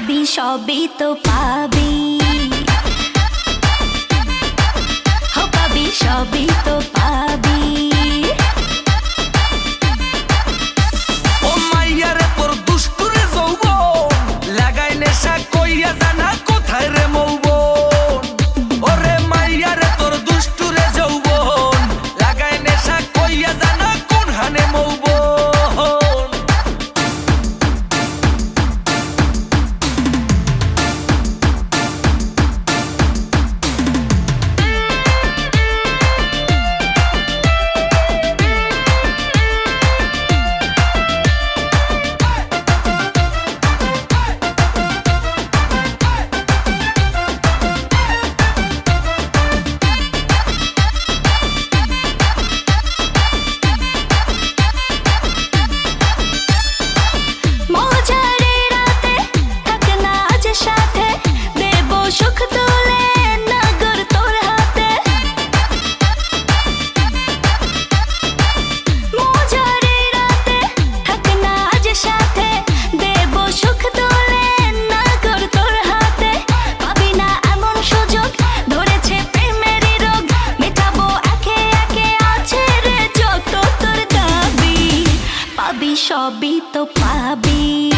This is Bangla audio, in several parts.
পাবি সবই তো পাবি। সবই তো পাবি। সবই তো পাবি।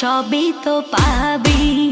সবই তো পাবি।